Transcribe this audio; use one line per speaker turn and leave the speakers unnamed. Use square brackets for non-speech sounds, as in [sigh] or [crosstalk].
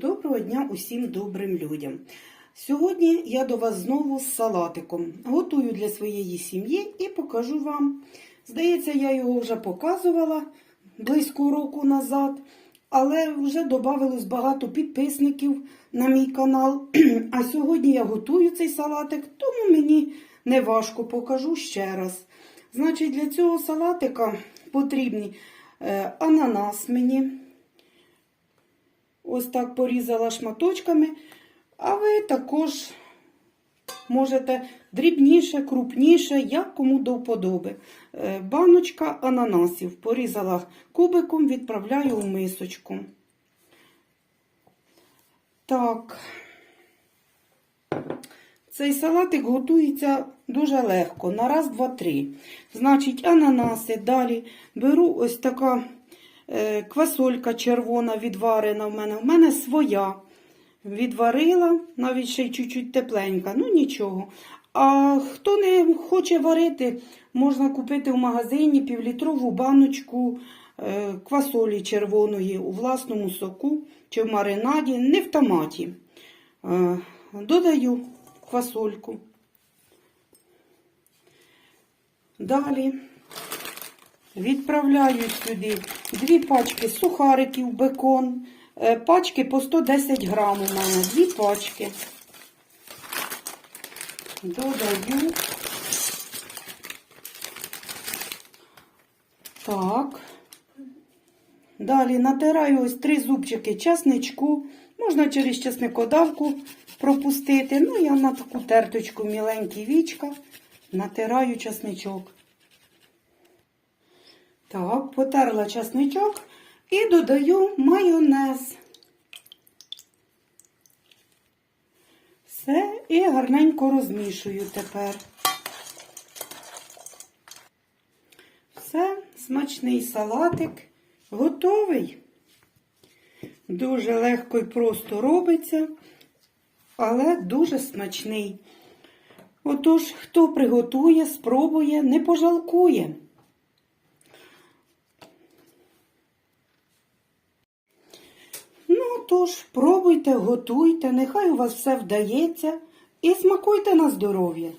Доброго дня усім добрим людям. Сьогодні я до вас знову з салатиком. Готую для своєї сім'ї і покажу вам. Здається, я його вже показувала близько року назад, але вже додавалось багато підписників на мій канал. [clears throat] А сьогодні я готую цей салатик, тому мені не важко покажу ще раз. Значить, для цього салатика потрібні е, ананас мені. Ось так порізала шматочками, а ви також можете дрібніше, крупніше, як кому до вподоби. Е, Баночка ананасів порізала кубиком, відправляю у мисочку. Так. Цей салатик готується дуже легко, на раз, два, три. Значить, ананаси. Далі беру ось така квасолька червона відварена в мене. В мене своя. Відварила, навіть ще й чуть-чуть тепленька, ну нічого. А хто не хоче варити, можна купити в магазині півлітрову баночку е, квасолі червоної у власному соку чи в маринаді, не в томаті. Е, Додаю квасольку. Далі відправляю сюди дві пачки сухариків, бекон, е, пачки по 110 грам у мене, дві пачки. Додаю. Так. Далі натираю ось три зубчики часничку. Можна через часникодавку пропустити. Ну, я на таку терточку міленькі вічка натираю часничок. Так, потерла часничок і додаю майонез. Все, і гарненько розмішую тепер. Все, смачний салатик готовий. Дуже легко і просто робиться, але дуже смачний. Отож, хто приготує, спробує, не пожалкує. Ну, тож, пробуйте, готуйте, нехай у вас все вдається і смакуйте на здоров'я.